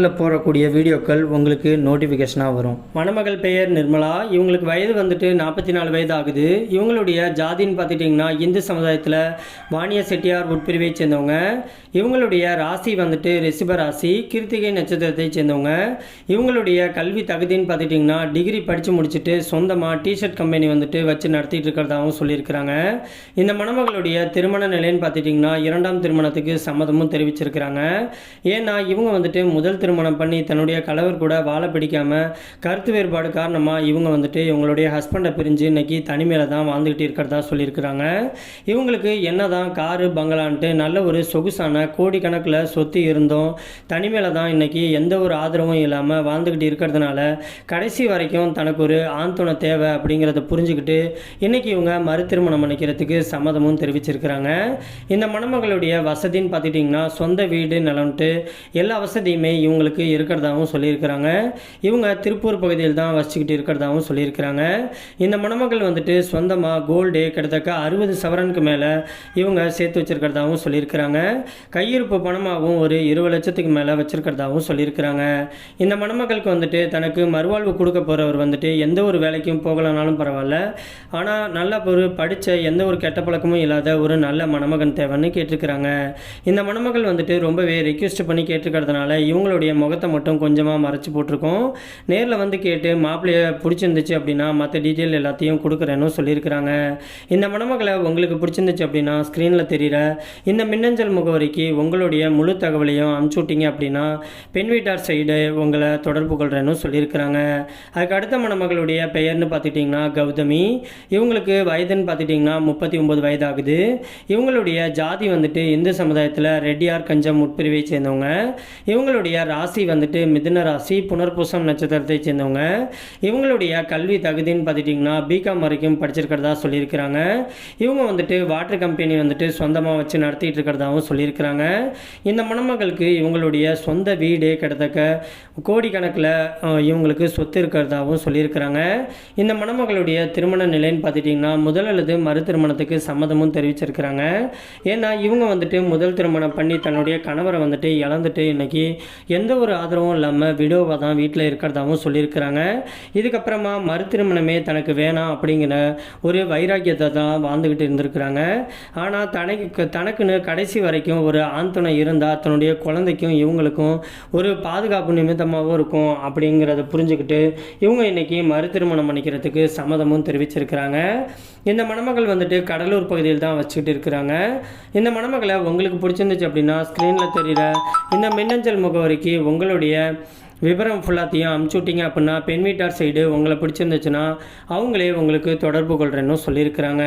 சேனலில் போடக்கூடிய வீடியோக்கள் உங்களுக்கு நோட்டிஃபிகேஷனாக வரும். மணமகள் பெயர் நிர்மலா. இவங்களுக்கு வயது வந்துட்டு நாற்பத்தி நாலு வயது ஆகுது இவங்களுடைய ஜாதின்னு பார்த்துட்டிங்கன்னா இந்து சமுதாயத்தில் வாணிய செட்டியார் உட்பிரிவை சேர்ந்தவங்க. இவங்களுடைய ராசி வந்துட்டு ரிஷப ராசி கிருத்திகை நட்சத்திரத்தை சேர்ந்தவங்க. இவங்களுடைய கல்வி தகுதின்னு பார்த்துட்டிங்கன்னா டிகிரி படித்து முடிச்சுட்டு சொந்தமாக டிஷர்ட் கம்பெனி வந்துட்டு வச்சு நடத்திட்டு இருக்கிறதாகவும் சொல்லியிருக்கிறாங்க. இந்த மணமகளுடைய திருமண நிலைன்னு பார்த்துட்டிங்கன்னா இரண்டாம் திருமணத்துக்கு சம்மதமும் தெரிவிச்சிருக்கிறாங்க. ஏன்னா இவங்க வந்துட்டு முதல் திருமணம் திருமணம் பண்ணி தன்னுடைய கணவர் கூட வாழ பிடிக்காம கருத்து வேறுபாடு காரணமாக இவங்க வந்துட்டு இவங்களுடைய ஹஸ்பண்டை பிரிஞ்சு இன்னைக்கு தனிமையில் தான் வாழ்ந்துக்கிட்டு இருக்கிறதா சொல்லியிருக்கிறாங்க. இவங்களுக்கு என்ன தான் காரு பங்களான்ட்டு நல்ல ஒரு சொகுசான கோடிக்கணக்கில் சொத்து இருந்தும் தனிமையில் தான் இன்னைக்கு எந்த ஒரு ஆதரவும் இல்லாமல் வாழ்ந்துக்கிட்டு இருக்கிறதுனால கடைசி வரைக்கும் தனக்கு ஒரு ஆந்தோண தேவை அப்படிங்கிறத புரிஞ்சுக்கிட்டு இன்றைக்கி இவங்க மறு திருமணம் பண்ணிக்கிறதுக்கு சம்மதமும் தெரிவிச்சிருக்கிறாங்க. இந்த மணமகளுடைய வசதின்னு பார்த்துட்டிங்கன்னா சொந்த வீடு நிலம்ட்டு எல்லா வசதியுமே இவங்களுக்கு இருக்கிறதாகவும் சொல்லியிருக்கிறாங்க. இவங்க திருப்பூர் பகுதியில் தான் வசிச்சுக்கிட்டு இருக்கிறதாகவும் சொல்லியிருக்கிறாங்க. இந்த மணமகள் வந்துட்டு சொந்தமாக கோல்டு கிட்டத்தட்ட அறுபது சவரனுக்கு மேலே இவங்க சேர்த்து வச்சிருக்கிறதாகவும் சொல்லியிருக்கிறாங்க. கையிருப்பு பணமாகவும் ஒரு இருபது லட்சத்துக்கு மேலே வச்சிருக்கிறதாகவும் சொல்லியிருக்கிறாங்க. இந்த மணமகளுக்கு வந்துட்டு தனக்கு மறுவாழ்வு கொடுக்க போகிறவர் வந்துட்டு எந்த ஒரு வேலைக்கும் போகலனாலும் பரவாயில்ல. ஆனால் நல்ல ஒரு படித்த எந்த ஒரு கெட்ட பழக்கமும் இல்லாத ஒரு நல்ல மணமகன் தேவைன்னு கேட்டிருக்கிறாங்க. இந்த மணமகள் வந்துட்டு ரொம்பவே ரெக்வெஸ்ட் பண்ணி கேட்டிருக்கிறதுனால இவங்களுடைய முகத்தை மட்டும் கொஞ்சமாக மறைச்சி போட்டிருக்கோம். நேரில் வந்து கேட்டு மாப்பிள்ளைய பிடிச்சிருந்துச்சு அப்படின்னா மற்ற டீட்டெயில் எல்லாத்தையும் கொடுக்குறேன்னு சொல்லியிருக்கிறாங்க. இந்த மணமகளை உங்களுக்கு பிடிச்சிருந்துச்சு அப்படின்னா ஸ்க்ரீனில் தெரிகிற இந்த மின்னஞ்சல் முகவரிக்கு உங்களுடைய முழு தகவலையும் அனுப்பிச்சு விட்டீங்க அப்படின்னா பெண் வீட்டார் சைடு உங்களை தொடர்பு கொள்கிறேன்னு சொல்லியிருக்கிறாங்க. அதுக்கு அடுத்த மணமகளுடைய பெயர்னு பார்த்துட்டிங்கன்னா கௌதமி. இவங்களுக்கு வயதுன்னு பார்த்துட்டிங்கன்னா முப்பத்தி ஒம்பது வயதாகுது. இவங்களுடைய ஜாதி வந்துட்டு இந்து சமுதாயத்தில் ரெட்டியார் கஞ்சம் உட்பிரிவை சேர்ந்தவங்க. இவங்களுடைய ராசி வந்துட்டு மிதுன ராசி புனர்பூசம் நட்சத்திரத்தை சேர்ந்தவங்க. இவங்களுடைய கல்வி தகுதின்னு பார்த்துட்டிங்கன்னா பிகாம் வரைக்கும் படிச்சிருக்கிறதா சொல்லியிருக்கிறாங்க. இவங்க வந்துட்டு வாட்டர் கம்பெனி வந்துட்டு சொந்தமாக வச்சு நடத்திட்டு இருக்கிறதாகவும் சொல்லியிருக்கிறாங்க. இந்த மணமகளுக்கு இவங்களுடைய சொந்த வீடு கிட்டத்தக்க கோடிக்கணக்கில் இவங்களுக்கு சொத்து இருக்கிறதாகவும் சொல்லியிருக்கிறாங்க. இந்த மணமகளுடைய திருமண நிலைன்னு பார்த்துட்டிங்கன்னா முதல் அல்லது மறு திருமணத்துக்கு சம்மதமும் தெரிவிச்சிருக்கிறாங்க. ஏன்னா இவங்க வந்துட்டு முதல் திருமணம் பண்ணி தன்னுடைய கணவரை வந்துட்டு இழந்துட்டு இன்னைக்கு எந்த எந்த ஒரு ஆதரவும் இல்லாமல் விடோவாக தான் வீட்டில் இருக்கிறதாகவும் சொல்லியிருக்கிறாங்க. இதுக்கப்புறமா மறு திருமணமே தனக்கு வேணாம் அப்படிங்கிற ஒரு வைராக்கியத்தை தான் வாழ்ந்துக்கிட்டு இருந்திருக்கிறாங்க. ஆனால் தனக்கு தனக்குன்னு கடைசி வரைக்கும் ஒரு ஆண்துணை இருந்தால் தன்னுடைய குழந்தைக்கும் இவங்களுக்கும் ஒரு பாதுகாப்பு நிமித்தமாகவும் இருக்கும் அப்படிங்கிறத புரிஞ்சுக்கிட்டு இவங்க இன்னைக்கு மறு திருமணம் பண்ணிக்கிறதுக்கு சம்மதமும் தெரிவிச்சிருக்கிறாங்க. இந்த மணமகள் வந்துட்டு கடலூர் பகுதியில் தான் வச்சுக்கிட்டு இருக்கிறாங்க. இந்த மணமகளை உங்களுக்கு பிடிச்சிருந்துச்சு அப்படின்னா ஸ்க்ரீனில் தெரிகிற இந்த மின்னஞ்சல் முகவரிக்கு உங்களுடைய விவரம் ஃபுல்லாத்தையும் அமுச்சு விட்டீங்க அப்படின்னா பெண் வீட்டார் சைடு உங்களை பிடிச்சிருந்துச்சுன்னா அவங்களே உங்களுக்கு தொடர்பு கொள்கிறேன்னு சொல்லியிருக்கிறாங்க.